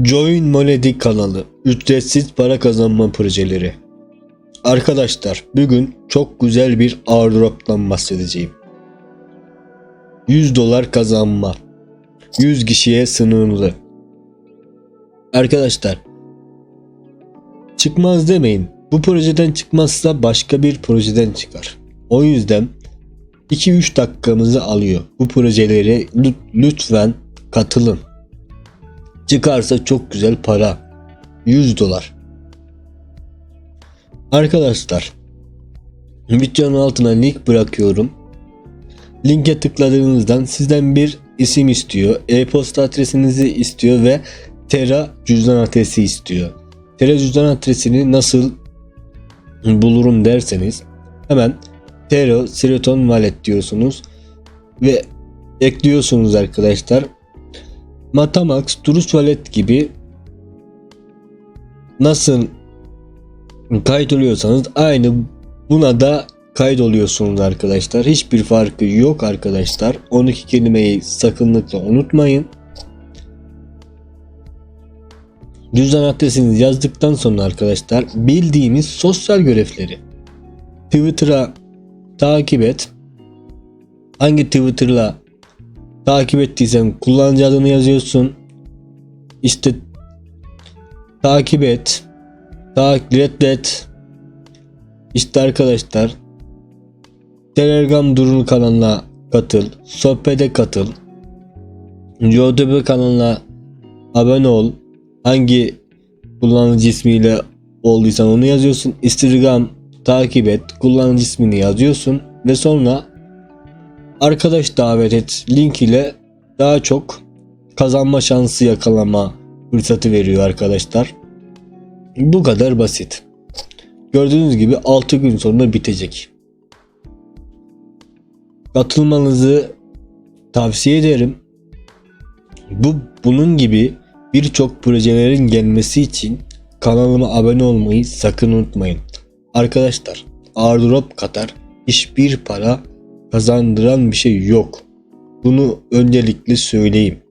Join Money kanalı ücretsiz para kazanma projeleri. Arkadaşlar bugün çok güzel bir airdrop'tan bahsedeceğim. 100 dolar kazanma. 100 kişiye sınırlı. Arkadaşlar çıkmaz demeyin. Bu projeden çıkmazsa başka bir projeden çıkar. O yüzden 2-3 dakikamızı alıyor. Bu projelere lüt- lütfen katılın. Çıkarsa çok güzel para. 100 dolar. Arkadaşlar videonun altına link bırakıyorum. Linke tıkladığınızdan sizden bir isim istiyor. E-posta adresinizi istiyor ve Tera cüzdan adresi istiyor. Tera cüzdan adresini nasıl bulurum derseniz hemen Tera Siriton Wallet diyorsunuz ve ekliyorsunuz arkadaşlar. Metamax, Trust Wallet gibi nasıl kaydoluyorsanız aynı buna da kaydoluyorsunuz arkadaşlar. Hiçbir farkı yok arkadaşlar. 12 kelimeyi sakınlıkla unutmayın. Cüzdan adresinizi yazdıktan sonra arkadaşlar bildiğimiz sosyal görevleri Twitter'a takip et. Hangi Twitter'la takip ettiysen kullanıcı adını yazıyorsun. İşte takip et. Takip reddet. İşte arkadaşlar Telegram Durul kanalına katıl. Sohbete katıl. YouTube kanalına abone ol. Hangi kullanıcı ismiyle olduysan onu yazıyorsun. Instagram takip et. Kullanıcı ismini yazıyorsun. Ve sonra arkadaş davet et link ile daha çok kazanma şansı yakalama fırsatı veriyor arkadaşlar. Bu kadar basit. Gördüğünüz gibi 6 gün sonra bitecek. Katılmanızı tavsiye ederim. Bu bunun gibi birçok projelerin gelmesi için kanalıma abone olmayı sakın unutmayın. Arkadaşlar, airdrop kadar hiçbir para kazandıran bir şey yok. Bunu öncelikle söyleyeyim.